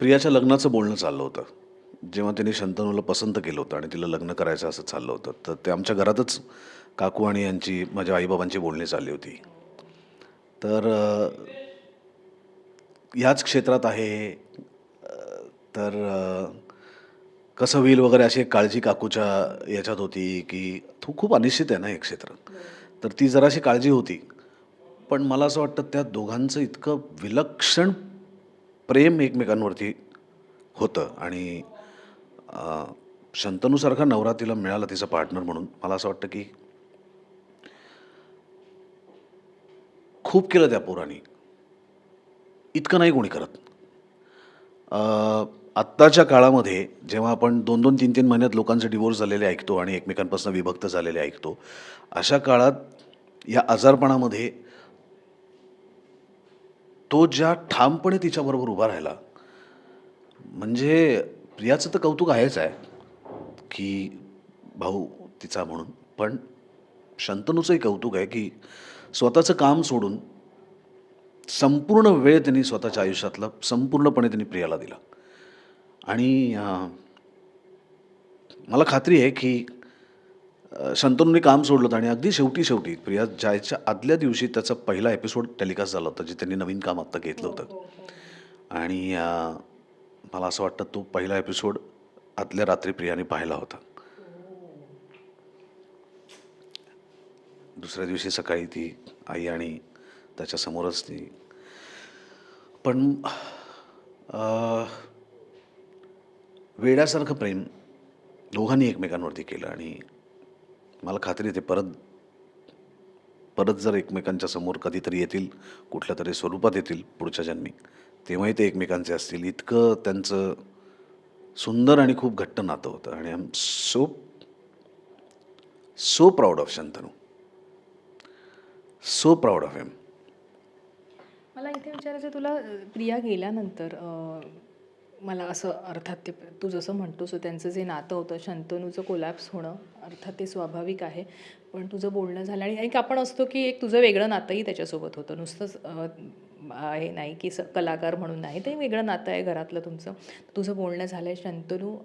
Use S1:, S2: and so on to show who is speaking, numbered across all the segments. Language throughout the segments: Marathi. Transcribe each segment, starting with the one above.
S1: प्रियाच्या लग्नाचं बोलणं चाललं होतं. जेव्हा तिने शंतनूला पसंत केलं होतं आणि तिला लग्न करायचं असं चाललं होतं तर ते आमच्या घरातच काकू आणि यांची माझ्या आईबाबांची बोलणी चालली होती. तर याच ह्याच क्षेत्रात आहे तर कसं होईल वगैरे अशी एक काळजी काकूच्या याच्यात होती की तू खूप अनिश्चित आहे ना हे क्षेत्र. तर ती जराशी काळजी होती. पण मला असं वाटतं त्या दोघांचं इतकं विलक्षण प्रेम एकमेकांवरती होतं आणि शंतनूसारखा नवरा तिला मिळाला तिचा पार्टनर म्हणून. मला असं वाटतं की खूप केलं त्या पोरानी. इतकं नाही कोणी करत. आत्ताच्या काळामध्ये जेव्हा आपण दोन दोन तीन तीन महिन्यात लोकांचे डिवोर्स झालेले ऐकतो आणि एकमेकांपासून विभक्त झालेले ऐकतो अशा काळात या आजारपणामध्ये तो ज्या ठामपणे तिच्याबरोबर उभा राहिला म्हणजे प्रियाचं तर कौतुक आहेच आहे की भाऊ तिचा म्हणून. पण शंतनूचंही कौतुक आहे की स्वतःचं काम सोडून संपूर्ण वेळ त्यांनी स्वतःच्या आयुष्यातला संपूर्णपणे त्यांनी प्रियाला दिला. आणि मला खात्री आहे की शंतनूने काम सोडलं होतं आणि अगदी शेवटी शेवटी प्रिया जायच्या आदल्या दिवशी त्याचा पहिला एपिसोड टेलिकास्ट झाला होता जे त्यांनी नवीन काम आत्ता घेतलं होतं. आणि अं, मला असं वाटतं तो पहिला एपिसोड आदल्या रात्री प्रियाने पाहिला होता. दुसऱ्या दिवशी सकाळी ती आई आणि त्याच्यासमोरच ती. पण वेड्यासारखं प्रेम दोघांनी एकमेकांवरती केलं आणि मला खात्री ते परत परत जर एकमेकांच्या समोर कधीतरी येतील कुठल्या तरी स्वरूपात येतील पुढच्या जन्मी तेव्हाही ते एकमेकांचे असतील. इतकं त्यांचं सुंदर आणि खूप घट्ट नातं होतं. आणि I am so so proud of Shantanu so proud of him
S2: मला इथे विचारायचं तुला प्रिया गेल्यानंतर मला असं अर्थात ते तू जसं म्हणतोस त्यांचं जे नातं होतं शंतनूचं कोलॅप्स होणं अर्थात ते स्वाभाविक आहे. पण तुझं बोलणं झालं आणि एक आपण असतो की एक तुझं वेगळं नातंही त्याच्यासोबत होतं. नुसतंच आहे नाही की स कलाकार म्हणून नाही ते वेगळं नातं आहे घरातलं तुमचं. तुझं बोलणं झालं आहे शंतनू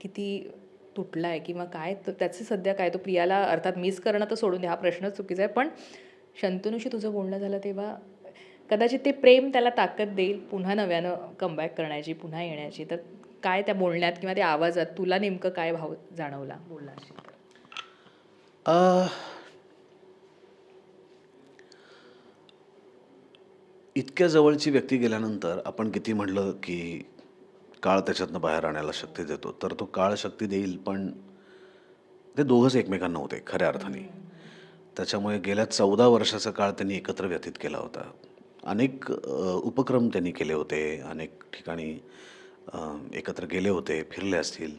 S2: किती तुटला आहे किंवा काय? तर त्याचं सध्या काय? तो प्रियाला अर्थात मिस करणं तर सोडून द्या हा प्रश्नच चुकीचा आहे. पण शंतनूशी तुझं बोलणं झालं तेव्हा कदाचित ते प्रेम त्याला ताकद देईल पुन्हा नव्यानं कमबॅक करण्याची पुन्हा येण्याची. तर काय त्या बोलण्यात किंवा त्या आवाजात तुला नेमकं काय भाव जाणवला?
S1: अ, इतक्या जवळची व्यक्ती गेल्यानंतर आपण किती म्हणलं की काळ त्याच्यातनं बाहेर आणायला शक्ती देतो. तर तो काळ शक्ती देईल पण ते दोघंच एकमेकांना होते खऱ्या अर्थाने. त्याच्यामुळे गेल्या चौदा वर्षाचा काळ त्यांनी एकत्र व्यतीत केला होता. अनेक उपक्रम त्यांनी केले होते. अनेक ठिकाणी एकत्र गेले होते फिरले असतील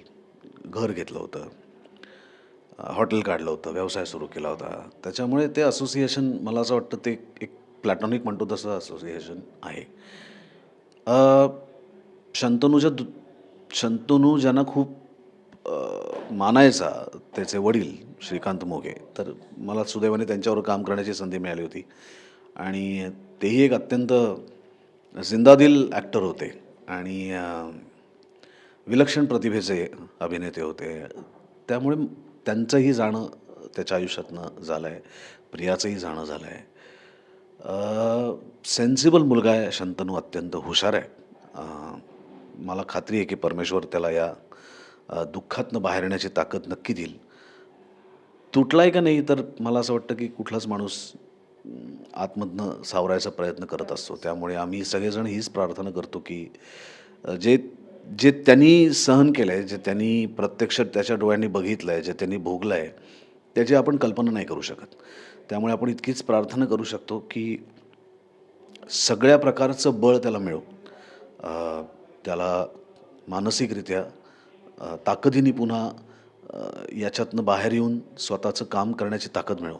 S1: घर घेतलं होतं हॉटेल काढलं होतं व्यवसाय सुरू केला होता. त्याच्यामुळे ते असोसिएशन मला असं वाटतं ते एक प्लॅटॉनिक म्हणतो तसं असोसिएशन आहे. शंतनूच्या दु शंतनू ज्यांना खूप मानायचा त्याचे वडील श्रीकांत मोघे तर मला सुदैवाने त्यांच्यावर काम करण्याची संधी मिळाली होती. आणि तेही एक अत्यंत जिंदादिल ॲक्टर होते. आणि विलक्षण प्रतिभेचे अभिनेते होते. त्यामुळे त्यांचंही जाणं त्याच्या आयुष्यातनं झालं आहे प्रियाचंही जाणं झालं आहे सेन्सिबल मुलगा आहे शंतनू अत्यंत हुशार आहे. मला खात्री आहे की परमेश्वर त्याला या दुःखातनं बाहेर येण्याची ताकद नक्की देईल. तुटलाय का नाही तर मला असं वाटतं की कुठलाच माणूस आतमधनं सावरायचा प्रयत्न करत असतो. त्यामुळे आम्ही सगळेजण हीच प्रार्थना करतो की जे जे त्यांनी सहन केलं आहे जे त्यांनी प्रत्यक्ष त्याच्या डोळ्यांनी बघितलं आहे जे त्यांनी भोगलं आहे त्याची आपण कल्पना नाही करू शकत. त्यामुळे आपण इतकीच प्रार्थना करू शकतो की सगळ्या प्रकारचं बळ त्याला मिळो. त्याला मानसिकरित्या ताकदीने पुन्हा याच्यातनं बाहेर येऊन स्वतःचं काम करण्याची ताकद मिळो.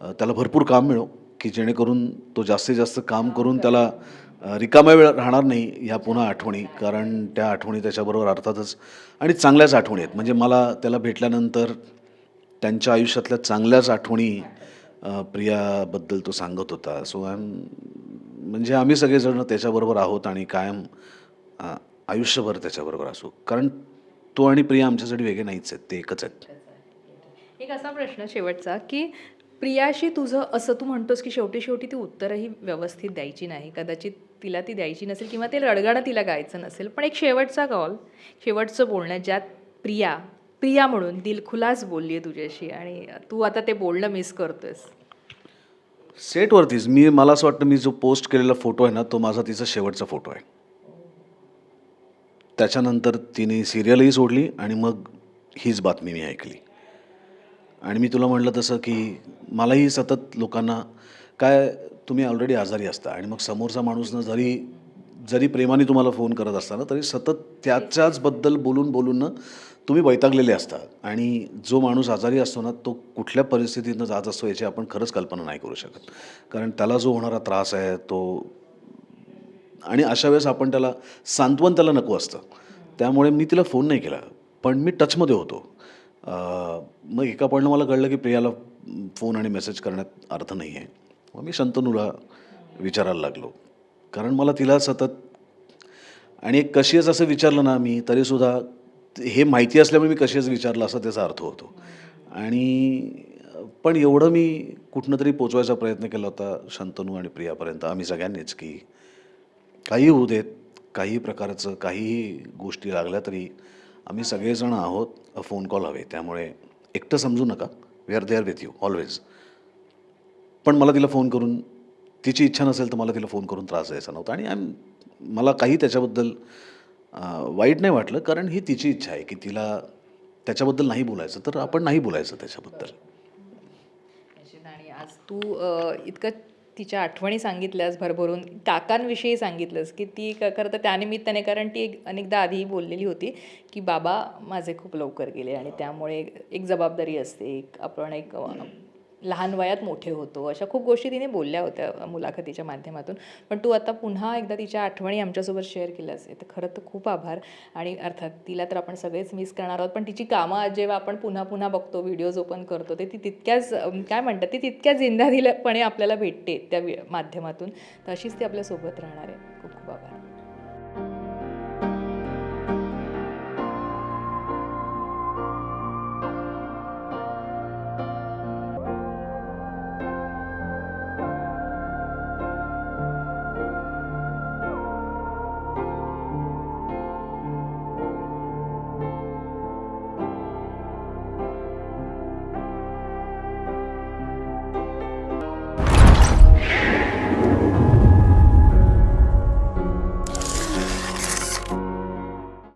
S1: त्याला भरपूर काम मिळो की जेणेकरून तो जास्तीत जास्त काम करून त्याला रिकामा वेळ राहणार नाही ह्या पुन्हा आठवणी. कारण त्या आठवणी त्याच्याबरोबर अर्थातच आणि चांगल्याच आठवणी आहेत. म्हणजे मला त्याला भेटल्यानंतर त्यांच्या आयुष्यातल्या चांगल्याच आठवणी प्रियाबद्दल तो सांगत होता. सो आय एम म्हणजे आम्ही सगळेजण त्याच्याबरोबर आहोत आणि कायम आयुष्यभर त्याच्याबरोबर असू. कारण तो आणि प्रिया आमच्यासाठी वेगळे नाहीच आहेत ते एकच आहेत.
S2: एक असा प्रश्न शेवटचा की प्रियाशी तुझं असं तू म्हणतोस की शेवटी शेवटी ती उत्तरही व्यवस्थित द्यायची नाही. कदाचित तिला ती द्यायची नसेल किंवा ते रडगाणं तिला गायचं नसेल. पण एक शेवटचा कॉल शेवटचं बोलणं ज्यात प्रिया प्रिया म्हणून दिलखुलास बोलली आहे तुझ्याशी आणि तू आता ते बोलणं मिस करतोयस.
S1: सेटवरतीच मी मला असं वाटतं मी जो पोस्ट केलेला फोटो आहे ना तो माझा तिचा शेवटचा फोटो आहे. त्याच्यानंतर तिने सिरियलही सोडली आणि मग हीच बातमी मी ऐकली. आणि मी तुला म्हटलं तसं की मलाही सतत लोकांना काय तुम्ही ऑलरेडी आजारी असता आणि मग समोरचा माणूसनं जरी जरी प्रेमाने तुम्हाला फोन करत असताना तरी सतत त्याच्याचबद्दल बोलून बोलून ना तुम्ही वैतागलेले असता. आणि जो माणूस आजारी असतो ना तो कुठल्या परिस्थितीतनं जात असतो याची आपण खरंच कल्पना नाही करू शकत. कारण त्याला जो होणारा त्रास आहे तो आणि अशा वेळेस आपण त्याला सांत्वन त्याला नको असतं. त्यामुळे मी तिला फोन नाही केला. पण मी टचमध्ये होतो. मग एका पॉईंटला मला कळलं की प्रियाला फोन आणि मेसेज करण्यात अर्थ नाही आहे मग मी शंतनूला विचारायला लागलो. कारण मला तिला सतत आणि एक कशी आहेस असं विचारलं ना मी तरीसुद्धा हे माहिती असल्यामुळे मी कशी आहेस विचारलं असा त्याचा अर्थ होतो. आणि पण एवढं मी कुठनं तरी पोचवायचा प्रयत्न केला होता शंतनू आणि प्रियापर्यंत. आम्ही सगळ्यांनीच की काही होऊ देत काही प्रकारचं काहीही गोष्टी लागल्या तरी आम्ही सगळेजण आहोत फोन कॉल हवे. त्यामुळे एकटं समजू नका. We are there with you always पण मला तिला फोन करून तिची इच्छा नसेल तर मला तिला फोन करून त्रास द्यायचा नव्हता. आणि आय मला काही त्याच्याबद्दल वाईट नाही वाटलं कारण ही तिची इच्छा आहे की तिला त्याच्याबद्दल नाही बोलायचं तर आपण नाही बोलायचं त्याच्याबद्दल.
S2: आज तू इतकं तिच्या आठवणी सांगितल्यास भरभरून काकांविषयी सांगितलंस की ती क- खरं तर त्यानिमित्ताने कारण ती एक अनेकदा आधीही बोललेली होती की बाबा माझे खूप लवकर गेले आणि त्यामुळे एक जबाबदारी असते एक आपण एक लहान वयात मोठे होतो. अशा खूप गोष्टी तिने बोलल्या होत्या मुलाखतीच्या माध्यमातून. पण तू आता पुन्हा एकदा तिच्या आठवणी आमच्यासोबत शेअर केल्यास तर खरं तर खूप आभार. आणि अर्थात तिला तर आपण सगळेच मिस करणार आहोत. पण तिची कामं जेव्हा आपण पुन्हा पुन्हा बघतो व्हिडिओज ओपन करतो ते ती तितक्याच काय म्हणतात ती तितक्या जिंदादिलपणे आपल्याला भेटते त्या वि- माध्यमातून. तर अशीच ती आपल्यासोबत राहणार आहे. खूप खूप आभार.